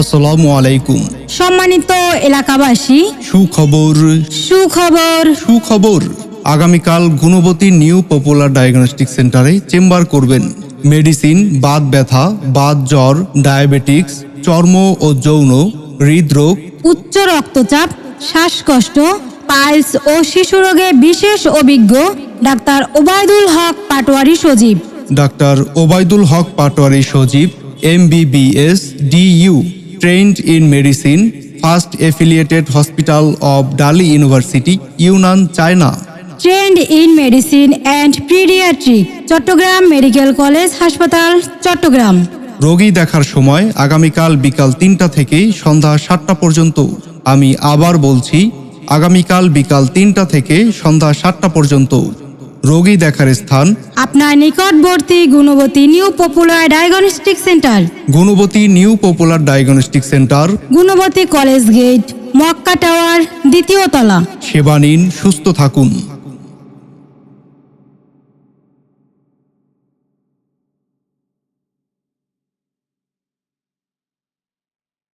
আসসালামু আলাইকুম। সম্মানিত এলাকাবাসী সুখবর। সুখবর। সুখবর আগামীকাল গুণবতী নিউ পপুলার ডায়াগনস্টিক সেন্টারে চেম্বার করবেন। মেডিসিন বাত ব্যথা বাত জ্বর ডায়াবেটিক্স চর্ম ও যৌন হৃদরোগ। উচ্চ রক্তচাপ শ্বাসকষ্ট পাইলস ও শিশু রোগে বিশেষ অভিজ্ঞ doctor Obaidul Haque Patwari Sajib. Doctor Obaidul Haque Patwari Sajib MBBS DU trained in medicine first affiliated hospital of Dali university Yunnan China trained in medicine and paediatric Chittagong medical college হাসপাতাল চট্টগ্রাম রোগী দেখার সময় আগামীকাল বিকাল তিনটা থেকে সন্ধ্যা সাতটা পর্যন্ত। আমি আবার বলছি আগামীকাল বিকাল তিনটা থেকে সন্ধ্যা সাতটা পর্যন্ত। রোগী দেখার স্থান। আপনার নিকটবর্তী Gunabati new popular diagnostic centre. Gunabati new popular diagnostic centre. Gunabati college gate Mecca tower দ্বিতীয় তলা। সেবা নিন সুস্থ থাকুন।